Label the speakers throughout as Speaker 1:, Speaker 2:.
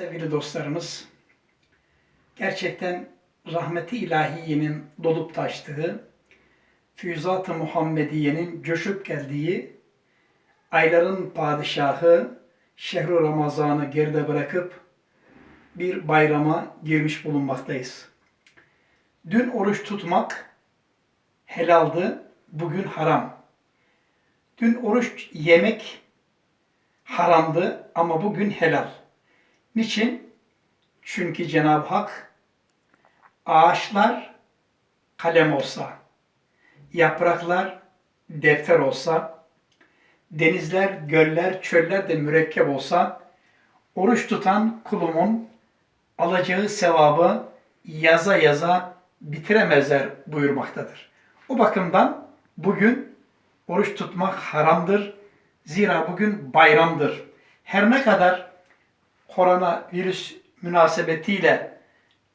Speaker 1: Sevgili dostlarımız, gerçekten rahmeti ilahiyenin dolup taştığı, füyüzat-ı Muhammediye'nin coşup geldiği, ayların padişahı şehru Ramazan'ı geride bırakıp bir bayrama girmiş bulunmaktayız. Dün oruç tutmak helaldi, bugün haram. Dün oruç yemek haramdı ama bugün helal. Niçin? Çünkü Cenab-ı Hak ağaçlar kalem olsa, yapraklar defter olsa, denizler, göller, çöller de mürekkep olsa, oruç tutan kulumun alacağı sevabı yaza yaza bitiremezler buyurmaktadır. O bakımdan bugün oruç tutmak haramdır. Zira bugün bayramdır. Her ne kadar koronavirüs münasebetiyle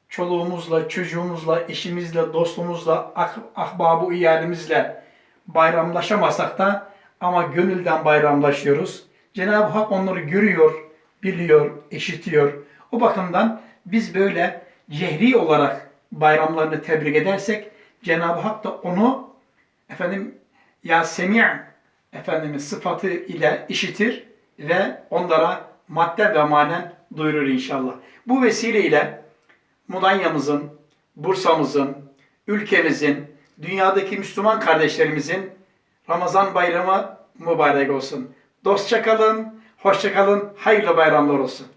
Speaker 1: çoluğumuzla, çocuğumuzla, eşimizle, dostumuzla, ah, ahbabu iyalimizle bayramlaşamasak da ama gönülden bayramlaşıyoruz. Cenab-ı Hak onları görüyor, biliyor, işitiyor. O bakımdan biz böyle cehri olarak bayramlarını tebrik edersek Cenab-ı Hak da onu efendim ya semi' efendimiz sıfatı ile işitir ve onlara madde ve manen duyurur inşallah. Bu vesileyle Mudanya'mızın, Bursa'mızın, ülkemizin, dünyadaki Müslüman kardeşlerimizin Ramazan bayramı mübarek olsun. Dostça kalın, hoşça kalın, hayırlı bayramlar olsun.